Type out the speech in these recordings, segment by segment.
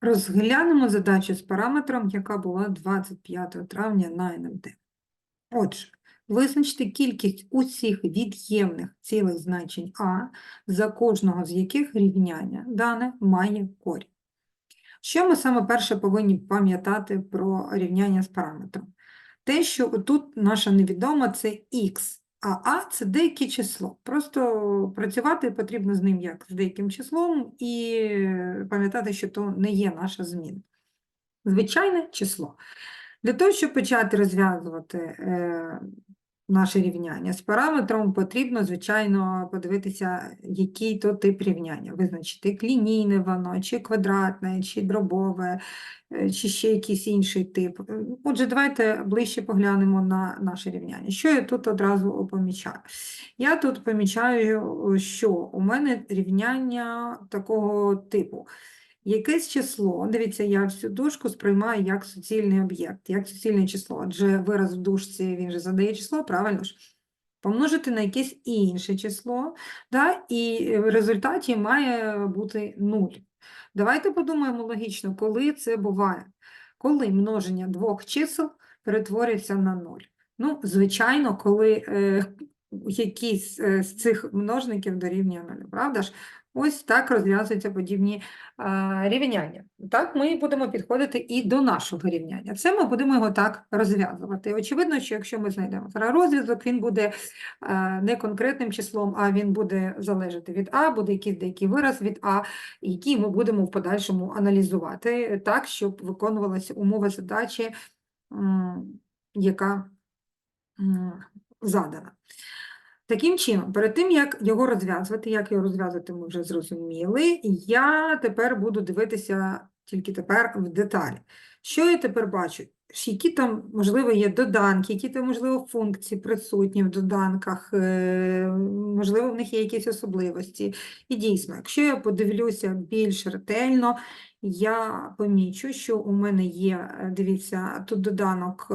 Розглянемо задачу з параметром, яка була 25 травня на НМТ. Отже, визначте кількість усіх від'ємних цілих значень А, за кожного з яких рівняння дане має корінь. Що ми саме перше повинні пам'ятати про рівняння з параметром? Те, що тут наша невідома це х, а а це деяке число. Просто працювати потрібно з ним як з деяким числом і пам'ятати, що то не є наша зміна. Звичайне число. Для того, щоб почати розв'язувати е, наше рівняння з параметром, потрібно, звичайно, подивитися, який то тип рівняння. Визначити, лінійне воно, чи квадратне, чи дробове, е, чи ще якийсь інший тип. Е, Отже, давайте ближче поглянемо на наше рівняння. Що я тут одразу помічаю? Я тут помічаю, що у мене рівняння такого типу. Якесь число, дивіться, я всю дужку сприймаю як суцільний об'єкт, як суцільне число, адже вираз в дужці, він же задає число, правильно ж? Помножити на якесь інше число, да, і в результаті має бути 0. Давайте подумаємо логічно, коли це буває. Коли множення двох чисел перетворюється на 0. Ну, звичайно, коли е, якийсь е, з цих множників дорівнює 0, правда ж? Ось так розв'язуються подібні а, рівняння. Так ми будемо підходити і до нашого рівняння. Це ми будемо його так розв'язувати. Очевидно, що якщо ми знайдемо розв'язок, він буде а, не конкретним числом, а він буде залежати від А, буде якийсь деякий вираз від А, який ми будемо в подальшому аналізувати так, щоб виконувалася умова задачі, яка задана. Таким чином, перед тим, як його розв'язувати, як його розв'язувати, ми вже зрозуміли, я тепер буду дивитися тільки тепер в деталі. Що я тепер бачу? Які там, можливо, є доданки, які там, можливо, функції присутні в доданках, е, можливо, в них є якісь особливості. І дійсно, якщо я подивлюся більш ретельно, я помічу, що у мене є, е, дивіться, тут доданок е,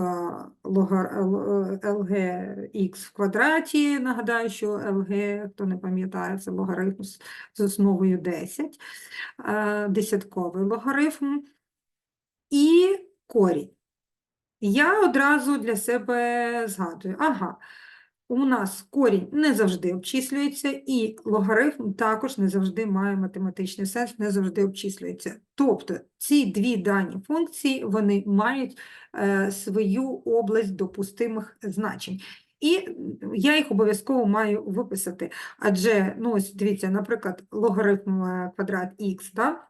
л- е, LGX в квадраті. Нагадаю, що LG, хто не пам'ятає, це логарифм з, основою 10, е, десятковий логарифм, і корінь. Я одразу для себе згадую, ага, у нас корінь не завжди обчислюється, і логарифм також не завжди має математичний сенс, не завжди обчислюється. Тобто ці дві дані функції вони мають е, свою область допустимих значень. І я їх обов'язково маю виписати. Адже, ну ось дивіться, наприклад, логарифм е, квадрат х, да?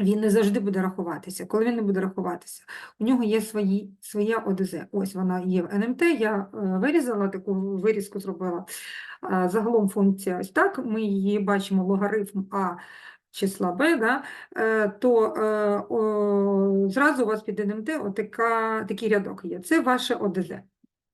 Він не завжди буде рахуватися. Коли він не буде рахуватися, у нього є свої, своя ОДЗ. Ось вона є в НМТ, я е, вирізала, таку вирізку зробила. Загалом функція ось так, ми її бачимо логарифм А числа b, да, е, то е, о, зразу у вас під НМТ отака, такий рядок є. Це ваше ОДЗ.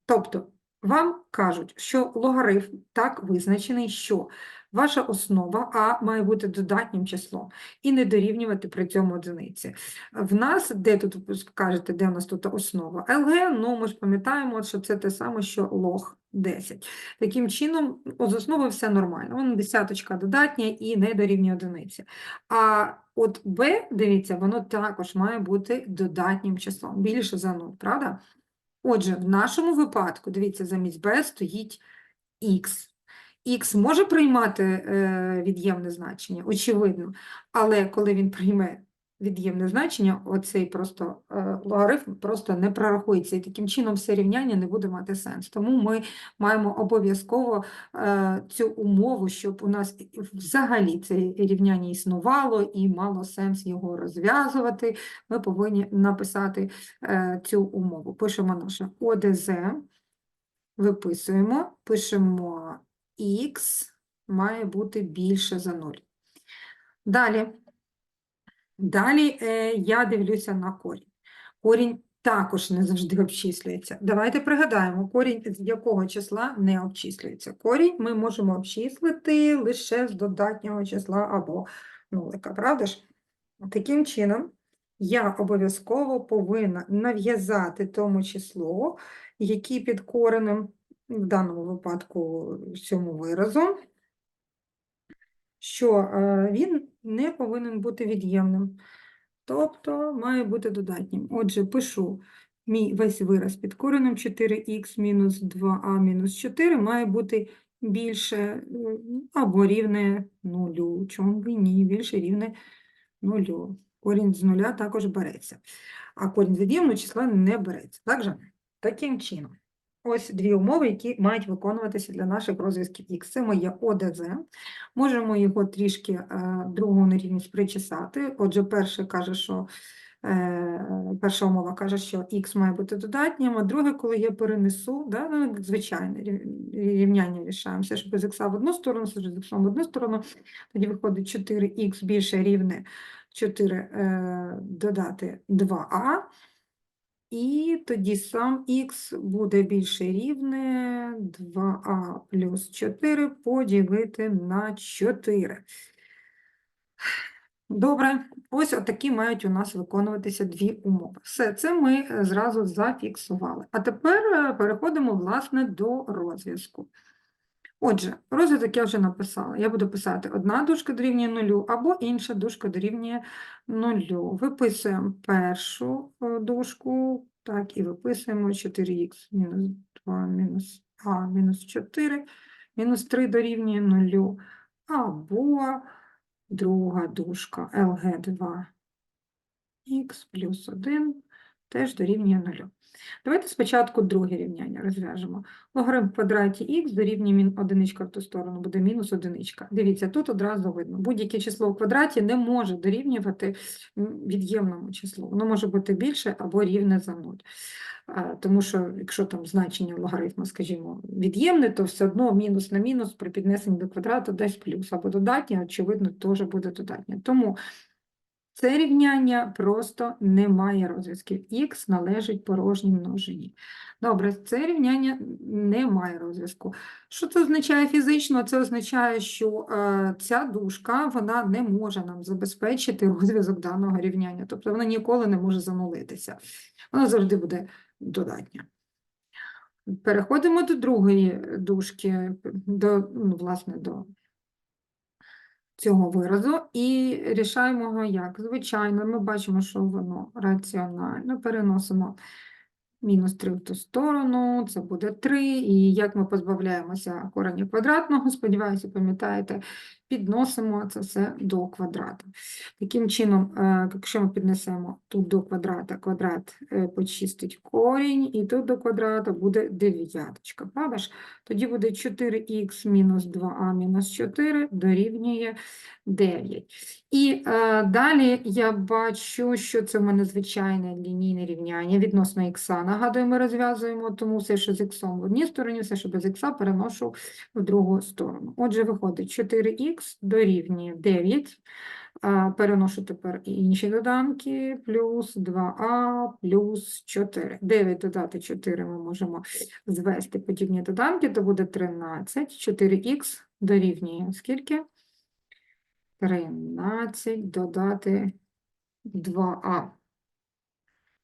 Тобто вам кажуть, що логарифм так визначений, що ваша основа А має бути додатнім числом і не дорівнювати при цьому одиниці. В нас, де тут ви скажете, де у нас тут основа? ЛГ, ну ми ж пам'ятаємо, що це те саме, що лог 10. Таким чином, з основою все нормально. Вона десяточка додатня і не дорівнює одиниці. А от Б, дивіться, воно також має бути додатнім числом, більше за 0, правда? Отже, в нашому випадку, дивіться, замість b стоїть x. X може приймати е, від'ємне значення, очевидно, але коли він прийме від'ємне значення, оцей просто е, логарифм просто не прорахується, і таким чином все рівняння не буде мати сенс. Тому ми маємо обов'язково е, цю умову, щоб у нас взагалі це рівняння існувало і мало сенс його розв'язувати. Ми повинні написати цю умову. Пишемо наше ОДЗ, виписуємо, пишемо х має бути більше за 0. Далі. Далі е, я дивлюся на корінь. Корінь також не завжди обчислюється. Давайте пригадаємо, корінь з якого числа не обчислюється. Корінь ми можемо обчислити лише з додатнього числа або нулика, правда ж? Таким чином, я обов'язково повинна нав'язати тому числу, які під коренем, в даному випадку цьому виразу, що е, він не повинен бути від'ємним. тобто має бути додатнім. Отже, пишу мій весь вираз під коренем 4х мінус 2а мінус 4 має бути більше або рівне нулю. Чому б ні? Більше рівне нулю. Корінь з нуля також береться, а корінь з від'ємного числа не береться. Так же? Таким чином. Ось дві умови, які мають виконуватися для наших розв'язків Х. Це моє ОДЗ. Можемо його трішки е, другу нерівність причесати. Отже, перше каже, що е, перша умова каже, що х має бути додатнім, а друге, коли я перенесу, да, ну, звичайне рівняння рішаємо. Все ж без х в одну сторону, з х в одну сторону, тоді виходить 4х більше рівне 4 е, додати 2а. І тоді сам х буде більше рівне 2а плюс 4 поділити на 4. Добре, ось отакі мають у нас виконуватися дві умови. Все, це ми зразу зафіксували. А тепер е, переходимо, власне, до розв'язку. Отже, розв'язок я вже написала. Я буду писати одна дужка дорівнює нулю або інша дужка дорівнює нулю. Виписуємо першу е, дужку, так, і виписуємо 4х мінус 2 мінус а мінус 4, мінус 3 дорівнює нулю, або друга дужка LG2 х плюс 1 теж дорівнює нулю. Давайте спочатку друге рівняння розв'яжемо. Логарифм в квадраті х дорівнює одиничка в ту сторону, буде мінус одиничка. Дивіться, тут одразу видно, будь-яке число в квадраті не може дорівнювати від'ємному числу. Воно може бути більше або рівне за 0. Тому що якщо там значення логарифму, скажімо, від'ємне, то все одно мінус на мінус при піднесенні до квадрату дасть плюс, або додатнє, очевидно, теж буде додатнє. Тому це рівняння просто не має розв'язків. Х належить порожній множині. Добре, це рівняння не має розв'язку. Що це означає фізично? Це означає, що е, ця дужка вона не може нам забезпечити розв'язок даного рівняння. Тобто вона ніколи не може занулитися. Вона завжди буде додатня. Переходимо до другої дужки, до, ну, власне, до цього виразу і рішаємо його як? Звичайно, ми бачимо, що воно раціонально. Переносимо мінус 3 в ту сторону, це буде 3. І як ми позбавляємося кореня квадратного, сподіваюся, пам'ятаєте, підносимо це все до квадрата. Таким чином, е, якщо ми піднесемо тут до квадрата, квадрат е, почистить корінь, і тут до квадрата буде дев'яточка, правда? Тоді буде 4х мінус 2а мінус 4 дорівнює 9. І е, далі я бачу, що це в мене звичайне лінійне рівняння відносно х. Нагадую, ми розв'язуємо, тому все, що з х в одній стороні, все, що без х, переношу в другу сторону. Отже, виходить 4х дорівнює 9. Переношу тепер інші доданки, плюс 2а, плюс 4. 9 додати 4 ми можемо звести подібні доданки, то буде 13. 4х дорівнює скільки? 13 додати 2а.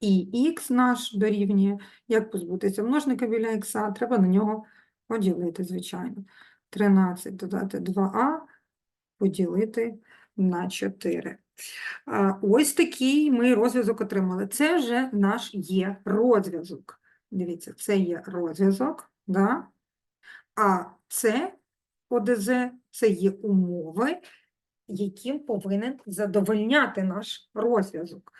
І х наш дорівнює, як позбутися множника біля х, треба на нього поділити, звичайно. 13 додати 2а, поділити на 4. Ось такий ми розв'язок отримали. Це вже наш є розв'язок. Дивіться, це є розв'язок, да? а це ОДЗ, це є умови, яким повинен задовольняти наш розв'язок.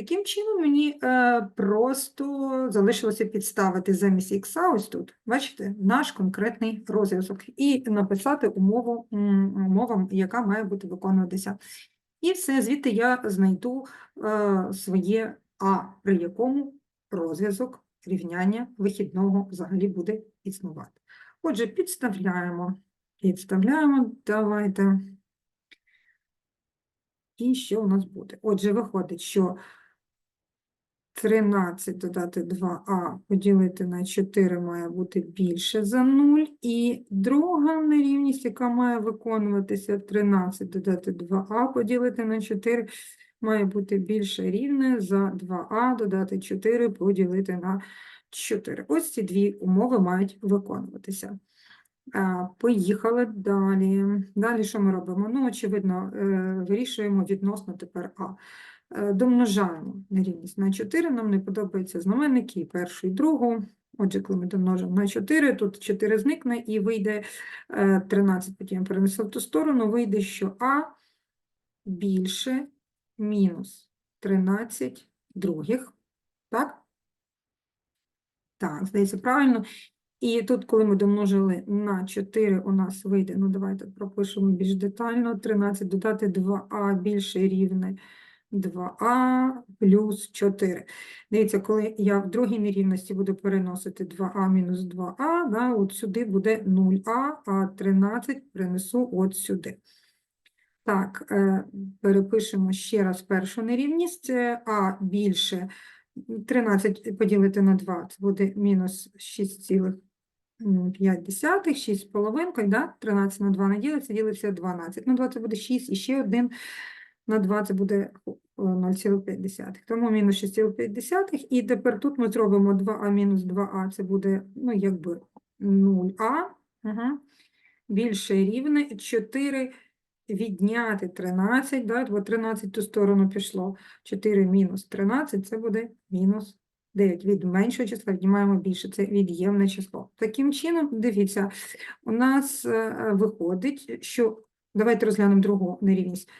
Таким чином, мені е, просто залишилося підставити замість ікса ось тут, бачите, наш конкретний розв'язок, і написати умову, м, умову, яка має бути виконуватися. І все, звідти я знайду е, своє А, при якому розв'язок рівняння вихідного взагалі буде існувати. Отже, підставляємо, підставляємо, давайте. І що у нас буде? Отже, виходить, що 13 додати 2а поділити на 4 має бути більше за 0. І друга нерівність, яка має виконуватися 13 додати 2а поділити на 4, має бути більше рівне за 2а додати 4 поділити на 4. Ось ці дві умови мають виконуватися. Поїхали далі. Далі що ми робимо? Ну, очевидно, е, вирішуємо відносно тепер А. Е, Домножаємо нерівність на 4, нам не подобаються знаменники першу, і другу. Отже, коли ми домножимо на 4, тут 4 зникне і вийде е, 13, потім я перенесу в ту сторону, вийде, що А більше мінус 13 других. Так? Так, здається, правильно. І тут, коли ми домножили на 4, у нас вийде, ну давайте пропишемо більш детально, 13 додати 2а більше рівне 2а плюс 4. Дивіться, коли я в другій нерівності буду переносити 2а мінус 2а, да, от сюди буде 0а, а 13 принесу от сюди. Так, е, перепишемо ще раз першу нерівність. Е, А більше 13 поділити на 2, це буде мінус 6,5, 6,5, да? 13 на 2 не ділиться, ділиться 12. Ну, 2 це буде 6, і ще один на 2 це буде 0,5. Тому мінус 6,5. І тепер тут ми зробимо 2а мінус 2а, це буде, ну, якби 0а. Ага. Більше рівне 4 відняти 13, да, бо 13 ту сторону пішло. 4 мінус 13 це буде мінус 9. Від меншого числа віднімаємо більше, це від'ємне число. Таким чином, дивіться, у нас е, виходить, що давайте розглянемо другу нерівність.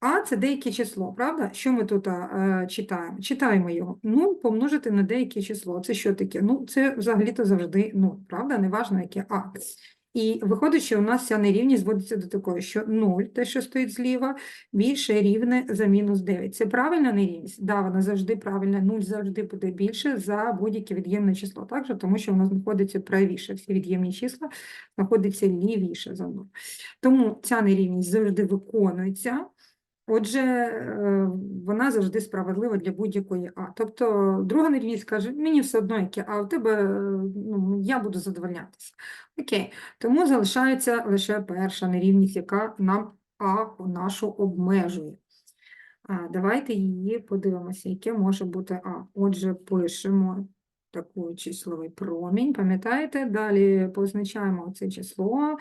А це деяке число, правда? Що ми тут е, читаємо? Читаємо його. 0 помножити на деяке число. Це що таке? Ну, це взагалі-то завжди 0, правда? Неважно, яке А. І виходить, що у нас ця нерівність зводиться до такої, що 0, те, що стоїть зліва, більше рівне за мінус 9. Це правильна нерівність? Да, вона завжди правильна. 0 завжди буде більше за будь-яке від'ємне число. Так же, тому що воно знаходиться правіше. Всі від'ємні числа знаходяться лівіше за 0. Тому ця нерівність завжди виконується. Отже, е, вона завжди справедлива для будь-якої А. Тобто друга нерівність каже, мені все одно яке А, у тебе, е, ну, я буду задовольнятися. Окей, тому залишається лише перша нерівність, яка нам А нашу обмежує. А, давайте її подивимося, яке може бути А. Отже, пишемо такий числовий промінь, пам'ятаєте? Далі позначаємо це число,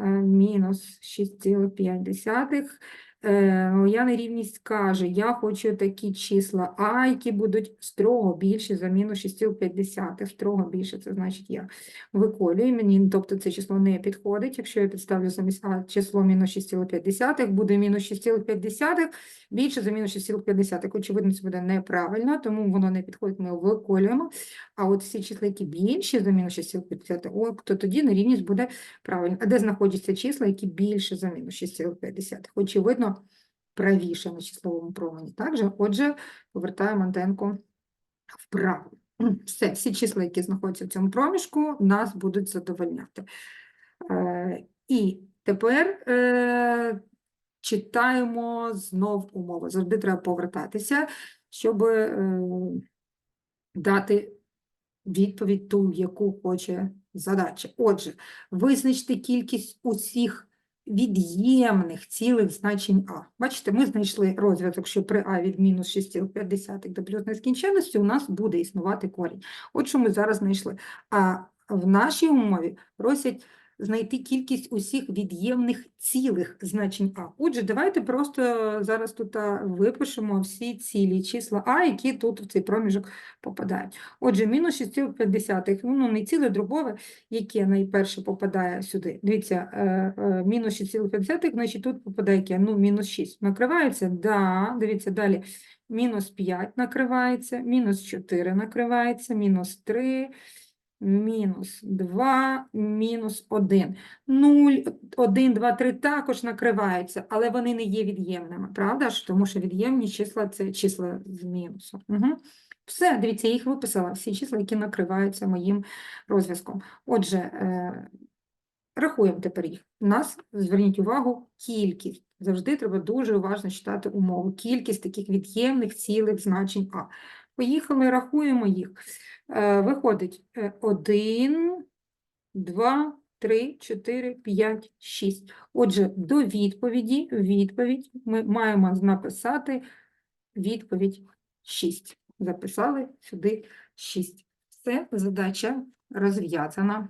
е, мінус 6,5. Е, Моя нерівність каже, я хочу такі числа А, які будуть строго більші за мінус 6,5. Строго більше, це значить я виколюю, мені, тобто це число не підходить. Якщо я підставлю замість А число мінус 6,5, буде мінус 6,5 більше за мінус 6,5. Очевидно, це буде неправильно, тому воно не підходить, ми виколюємо. А от всі числа, які більші за мінус 6,5, о, то тоді нерівність буде правильно. А де знаходяться числа, які більше за мінус 6,5? Очевидно, правіше на числовому промені. Также, отже, повертаємо антенку вправо. Все, всі числа, які знаходяться в цьому проміжку, нас будуть задовольняти. Е, і тепер е, читаємо знов умови. Завжди треба повертатися, щоб е, дати відповідь ту, яку хоче задача. Отже, визначте кількість усіх від'ємних цілих значень А. Бачите, ми знайшли розв'язок, що при А від мінус 6,5 до плюс нескінченності у нас буде існувати корінь. От що ми зараз знайшли. А в нашій умові просять знайти кількість усіх від'ємних цілих значень А. Отже, давайте просто зараз тут випишемо всі цілі числа А, які тут в цей проміжок попадають. Отже, мінус 6,5, ну не ціле дробове, яке найперше попадає сюди. Дивіться, е, е, мінус 6,5, значить тут попадає яке? Ну, мінус 6. Накривається? Да, дивіться, далі. Мінус 5 накривається, мінус 4 накривається, мінус 3, мінус 2, мінус 1. 0, 1, 2, 3 також накриваються, але вони не є від'ємними, правда ж? Тому що від'ємні числа – це числа з мінусом. Угу. Все, дивіться, я їх виписала, всі числа, які накриваються моїм розв'язком. Отже, е, рахуємо тепер їх. У нас, зверніть увагу, кількість. Завжди треба дуже уважно читати умову. Кількість таких від'ємних цілих значень А. Поїхали, рахуємо їх. Е, Виходить 1, 2, 3, 4, 5, 6. Отже, до відповіді, відповідь ми маємо написати відповідь 6. Записали сюди 6. Все, задача розв'язана.